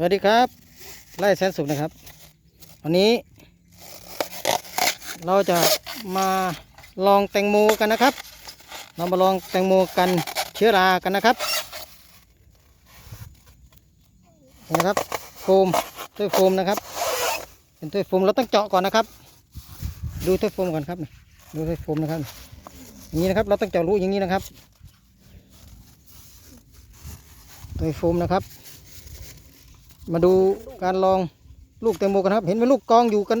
สวัสดีครับ ไล่แสนสุขนะครับ วันนี้ เราจะมาลองแตงโมกันนะครับ เรามาลองแตงโมกันเชื้อรากันนะครับนี่นะครับโฟมถ้วยโฟมนะครับ เป็นถ้วยโฟมเราต้องเจาะก่อนนะครับ ดูถ้วยโฟมก่อนครับนี่ดูถ้วยโฟมนะครับ อย่างนี้นะครับ เราต้องเจาะรูอย่างนี้นะครับถ้วยโฟมนะครับ มาดูการลองลูกแตงโมกันครับ เห็นไหมลูกกองอยู่กัน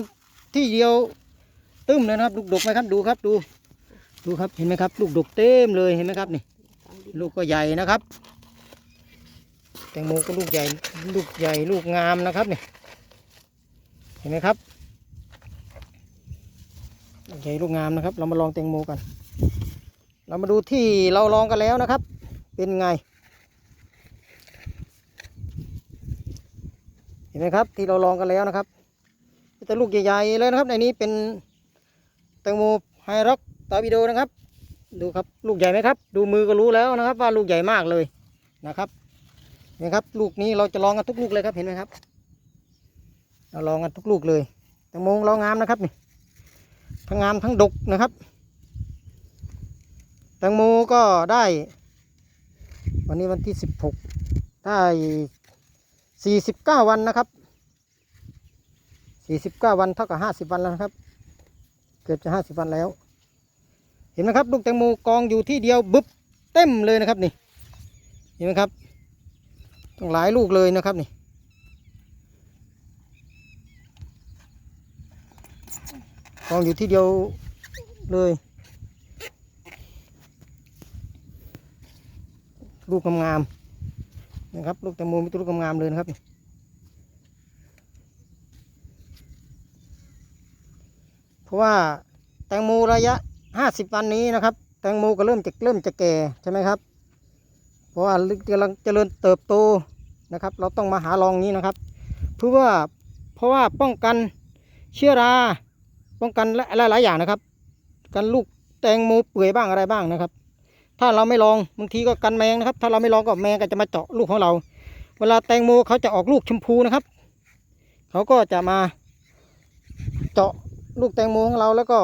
ที่เดียวตึ้มเลยนะครับ ลูกดกไหมครับดูครับดู ดูครับเห็นไหมครับ ลูกดกเต็มเลยเห็นไหมครับนี่ ลูกก็ใหญ่นะครับ แตงโมก็ลูกใหญ่ ลูกใหญ่ลูกงามนะครับนี่เห็นไหมครับลูกใหญ่ลูกงามนะครับ เรามาลองแตงโมกัน เรามาดูที่เราลองกันแล้วนะครับ เป็นไง เห็ นไหมครับ ที่เราลองกันแล้วนะครับแต่ลูกใหญ่ๆเลยนะครับ ในนี้เป็นแตงโมไฮร็อกตาวิโดนะครับ ดูครับลูกใหญ่ไหมครับ ดูมือก็รู้แล้วนะครับ ว่าลูกใหญ่มากเลยนะครับเห็นครับ ลูกนี้เราจะลองกันทุกลูกเลยครับเห็นไหมครับ เราลองกันทุกลูกเลยแตงโมเรางามนะครับนี่ทั้งงามทั้งดกนะครับแตงโมก็ได้ วันนี้วันที่สิบหกได้สี่สิบเก้าวันนะครับ สี่สิบเก้าวันเท่ากับห้าสิบวันแล้วนะครับ เกือบจะห้าสิบวันแล้ว เห็นไหมครับ ลูกแตงโมกองอยู่ที่เดียวบึ๊บเต็มเลยนะครับนี่ เห็นไหมครับต้องหลายลูกเลยนะครับนี่กองอยู่ที่เดียวเลย ลูกงามๆนะครับ ลูกแตงโมมีตัวลูกงามๆเลยนะครับ เพราะว่าแตงโมระยะห้าสิบวันนี้นะครับ แตงโมก็เริ่มจะเริ่มจะแก่ใช่ไหมครับ เพราะว่ากำลังเจริญเติบโตนะครับ เราต้องมาหาลองนี้นะครับ เพื่อว่าเพราะว่าป้องกันเชื้อรา ป้องกันหลายหลายอย่างนะครับ กันลูกแตงโมเปื่อยบ้างอะไรบ้างนะครับ ถ้าเราไม่ลองบางทีก็กันแมงนะครับ ถ้าเราไม่ลองก็แมงก็จะมาเจาะลูกของเรา เวลาแตงโมเขาจะออกลูกชมพูนะครับ เขาก็จะมาเจาะ ลูกแตงโมของเราแล้วก็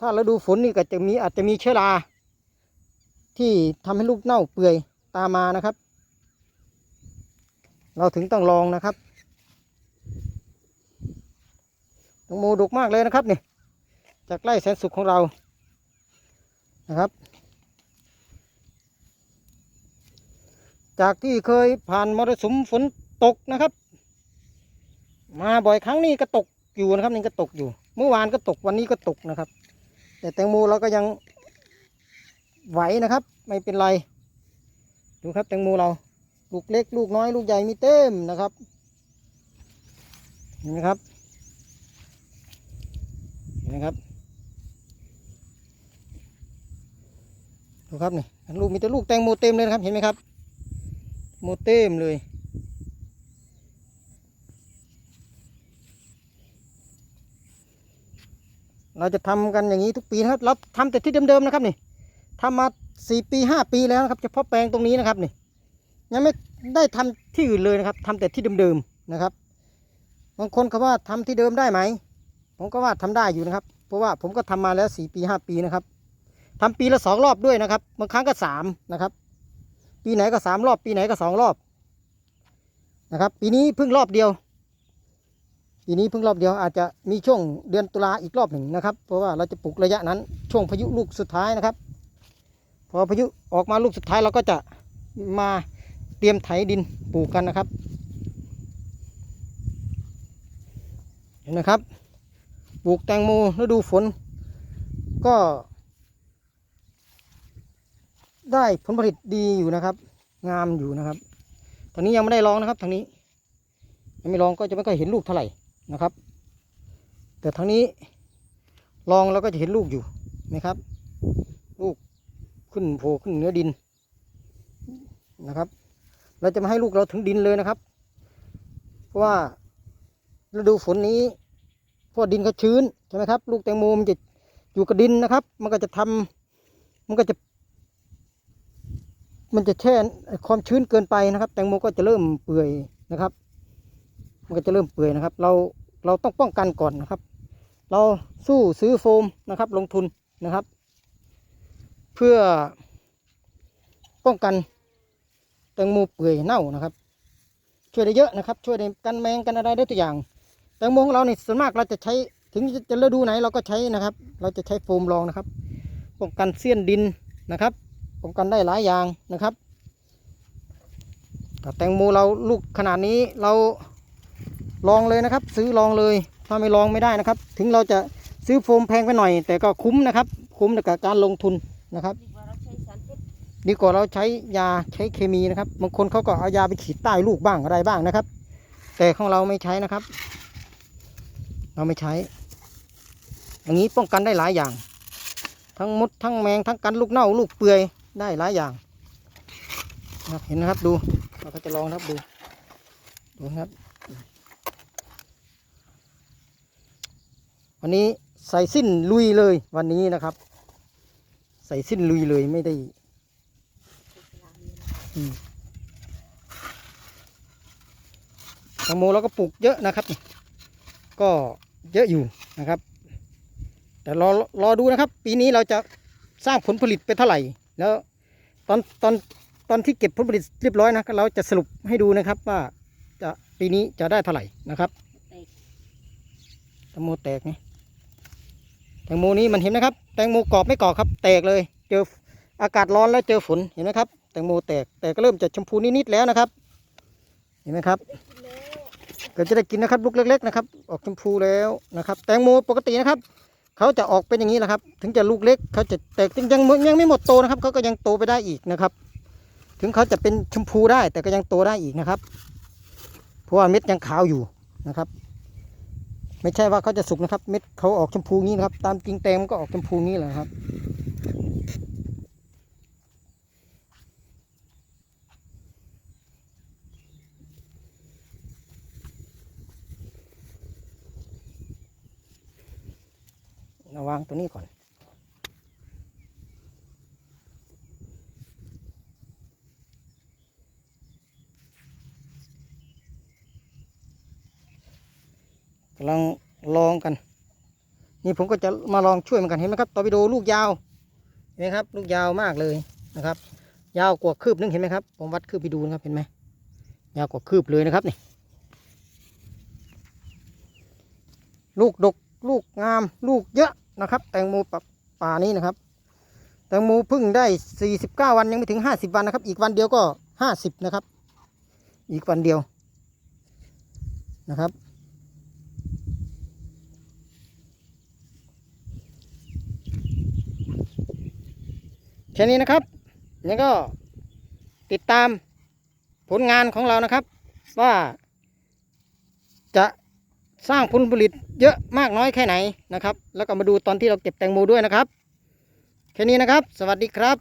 ถ้าฤดูฝนนี่ก็จะมีอาจจะมีเชื้อราที่ทำให้ลูกเน่าเปื่อยตามมานะครับ เราถึงต้องลองนะครับแตงโมดกมากเลยนะครับนี่จากไร่แสนสุขของเรานะครับ จากที่เคยผ่านมรสุมฝนตกนะครับ มาบ่อยครั้งนี่ก็ตกอยู่นะครับนี่ก็ตกอยู่ เมื่อวานก็ตกวันนี้ก็ตกนะครับ แต่แตงโมเราก็ยังไหวนะครับ ไม่เป็นไร ดูครับแตงโมเรา ลูกเล็ก ลูกน้อย ลูกใหญ่มีเต็มนะครับ เห็นไหมครับ เห็นไหมครับ ดูครับนี่ลูกมีแต่ลูกแตงโมเต็มเลยนะครับ เห็นไหมครับ โมเต็มเลย เราจะทำกันอย่างนี้ทุกปีนะครับ เราทำแต่ที่เดิมๆนะครับนี่ทำมาสี่ปีห้าปีแล้วนะครับเฉพาะแปลงตรงนี้นะครับนี่ยังไม่ได้ทำที่อื่นเลยนะครับทำแต่ที่เดิมๆนะครับบางคนเขาว่าทำที่เดิมได้ไหมผมก็ว่าทำได้อยู่นะครับ เพราะว่าผมก็ทำมาแล้วสี่ปีห้าปีนะครับทำปีละสองรอบด้วยนะครับบางครั้งก็สามนะครับ ปีไหนก็สามรอบ ปีไหนก็สองรอบนะครับ ปีนี้เพิ่งรอบเดียว ปีนี้เพิ่งรอบเดียวอาจจะมีช่วงเดือนตุลาอีกรอบหนึ่งนะครับ เพราะว่าเราจะปลูกระยะนั้นช่วงพายุลูกสุดท้ายนะครับ พอพายุออกมาลูกสุดท้ายเราก็จะมาเตรียมไถดินปลูกกันนะครับ เห็นไหมครับ ปลูกแตงโมฤดูฝน ก็ ได้ผลผลิตดีอยู่นะครับ งามอยู่นะครับทางนี้ยังไม่ได้ลองนะครับทางนี้ยังไม่ลองก็จะไม่ค่อยเห็นลูกเท่าไหร่ นะครับ แต่ทางนี้ลองเราก็จะเห็นลูกอยู่นะครับ ลูกขึ้นโผล่ขึ้นเหนือดินนะครับ เราจะมาให้ลูกเราถึงดินเลยนะครับ เพราะว่าฤดูฝนนี้พราะดินเขาชื้นใช่ไหมครับ ลูกแตงโมมันจะอยู่กับดินนะครับ มันก็จะทำมันก็จะ มันจะแช่ความชื้นเกินไปนะครับ แตงโมก็จะเริ่มเปื่อยนะครับ มันก็จะเริ่มเปื่อยนะครับ เราเราต้องป้องกันก่อนนะครับ เราสู้ซื้อโฟมนะครับ ลงทุนนะครับ เพื่อป้องกันแตงโมเปื่อยเน่านะครับ ช่วยได้เยอะนะครับ ช่วยในกันแมงกันอะไรได้ตัวอย่างแตงโมของเราเนี่ยส่วนมากเราจะใช้ถึงจะฤดูไหนเราก็ใช้นะครับ เราจะใช้โฟมรองนะครับ ป้องกันเสี้ยนดินนะครับป้องกันได้หลายอย่างนะครับแต่แตงโมเราลูกขนาดนี้เรา ลองเลยนะครับ ซื้อลองเลย ถ้าไม่ลองไม่ได้นะครับ ถึงเราจะซื้อโฟมแพงไปหน่อย แต่ก็คุ้มนะครับ คุ้มกับการลงทุนนะครับดีกว่าเราใช้สารพิษดีกว่าเราใช้ยาใช้เคมีนะครับบางคนเขาก็เอายาไปฉีดใต้ลูกบ้างอะไรบ้างนะครับ แต่ของเราไม่ใช้นะครับ เราไม่ใช้ อย่างนี้ป้องกันได้หลายอย่าง ทั้งมดทั้งแมงทั้งกันลูกเน่าลูกเปื่อยได้หลายอย่างนะเห็นนะครับดูเราก็จะลองนะครับดูดูนะครับ วันนี้ใส่สิ้นลุยเลยวันนี้นะครับ ใส่สิ้นลุยเลยไม่ได้แตงโมเราก็ปลูกเยอะนะครับนี่ก็เยอะอยู่นะครับ แต่รอรอดูนะครับ ปีนี้เราจะสร้างผลผลิตไปเท่าไหร่ แล้วตอนตอนตอนที่เก็บผลผลิตเรียบร้อยนะเราจะสรุปให้ดูนะครับว่าจะปีนี้จะได้เท่าไหร่นะครับแตงโมแตกนี่ แตงโมนี้มันเห็นไหมครับ แตงโมกรอบไม่กรอบครับ แตกเลย เจออากาศร้อนแล้วเจอฝนเห็นไหมครับ แตงโมแตกแต่ก็เริ่มจะชมพูนิดๆแล้วนะครับ เห็นไหมครับก็จะได้กินนะครับลูกเล็ก ๆ นะครับ ออกชมพูแล้วนะครับ แตงโมปกตินะครับเขาจะออกเป็นอย่างนี้แหละครับ ถึงจะลูกเล็กเขาจะแตกยังยังยังไม่หมดโตนะครับเขาก็ยังโตไปได้อีกนะครับ ถึงเขาจะเป็นชมพูได้แต่ก็ยังโตได้อีกนะครับ เพราะว่าเม็ดยังขาวอยู่นะครับ ไม่ใช่ว่าเขาจะสุกนะครับ เม็ดเขาออกชมพูงี้นะครับ ตามจริงแตงมันก็ออกชมพูงี้แหละครับ ระวางตัวนี้ก่อน กำลังลองกัน นี่ผมก็จะมาลองช่วยเหมือนกันเห็นไหมครับตอร์ปิโดลูกยาวเห็นไหมครับ ลูกยาวมากเลยนะครับ ยาวกว่าคืบนึงเห็นไหมครับ ผมวัดคืบไปดูนะครับเห็นไหมยาวกว่าคืบเลยนะครับนี่ลูกดกลูกงาม ลูกเยอะนะครับ แตงโมป,ป่านี้นะครับ แตงโมพึ่งได้ 49 วันยังไม่ถึง 50 วันนะครับ อีกวันเดียวก็ 50 นะครับ อีกวันเดียวนะครับ ค่นี้นะครับนี่ก็ติดตามผลงานของเรานะครับ ว่าจะสร้างผลผลิตเยอะมากน้อยแค่ไหนนะครับ แล้วก็มาดูตอนที่เราเก็บแตงโมด้วยนะครับ แค่นี้นะครับ สวัสดีครับ